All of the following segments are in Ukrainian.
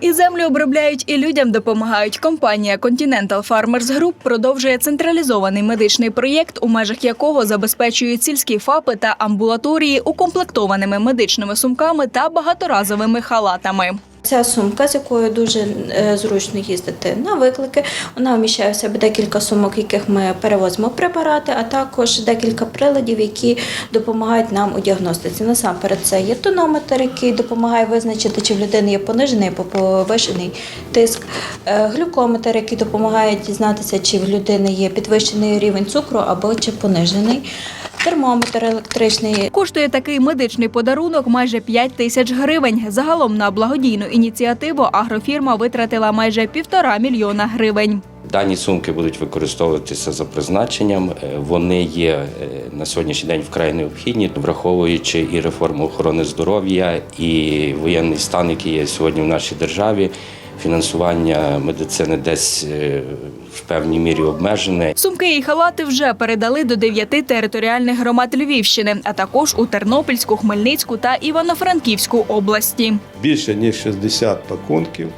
І землю обробляють, і людям допомагають. Компанія Continental Farmers Group продовжує централізований медичний проєкт, у межах якого забезпечують сільські ФАПи та амбулаторії укомплектованими медичними сумками та багаторазовими халатами. Ця сумка, з якою дуже е, зручно їздити на виклики. Вона вміщає в себе декілька сумок, яких ми перевозимо препарати, а також декілька приладів, які допомагають нам у діагностиці. Насамперед, це є тонометр, який допомагає визначити, чи в людини є понижений або повищений тиск, е, глюкометр, який допомагає дізнатися, чи в людини є підвищений рівень цукру або чи понижений. Термометр електричний, Коштує такий медичний подарунок майже 5 тисяч гривень. Загалом на благодійну ініціативу агрофірма витратила майже півтора мільйона гривень. Дані сумки будуть використовуватися за призначенням. Е, Вони є е, на сьогоднішній день вкрай необхідні, враховуючи і реформу охорони здоров'я, і воєнний стан, який є сьогодні в нашій державі. Фінансування медицини десь е, в певній мірі обмежене. Сумки і халати вже передали до дев'яти територіальних громад Львівщини, а також у Тернопільську, Хмельницьку та Івано-Франківську області. більше ніж 60 пакунків.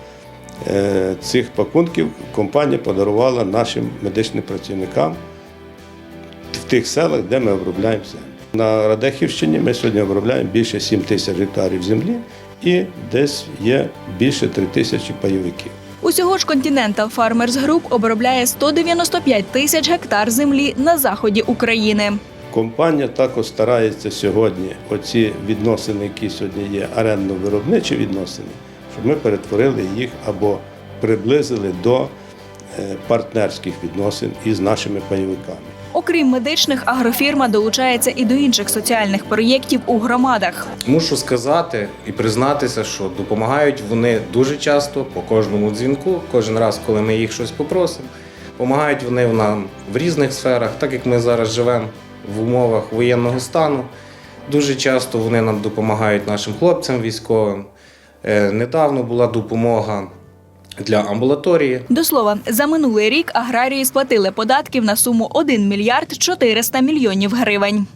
Е, Цих пакунків компанія подарувала нашим медичним працівникам в тих селах, де ми обробляємо землю. На Радехівщині ми сьогодні обробляємо більше 7 тисяч гектарів землі і десь є більше 3 тисячі пайовиків. Усього ж Continental Farmers Group обробляє 195 тисяч гектар землі на заході України. Компанія також старається сьогодні оці відносини, які сьогодні є арендно-виробничі відносини, щоб ми перетворили їх або приблизили до е, партнерських відносин із нашими пайовиками. Окрім медичних, агрофірма долучається і до інших соціальних проєктів у громадах. Мушу сказати і признатися, що допомагають вони дуже часто по кожному дзвінку, кожен раз, коли ми їх щось попросимо. Допомагають вони нам в різних сферах, так як ми зараз живемо в умовах воєнного стану. Дуже часто вони нам допомагають нашим хлопцям військовим. Е, Недавно була допомога для амбулаторії. До слова, за минулий рік аграрії сплатили податків на суму 1 мільярд 400 мільйонів гривень.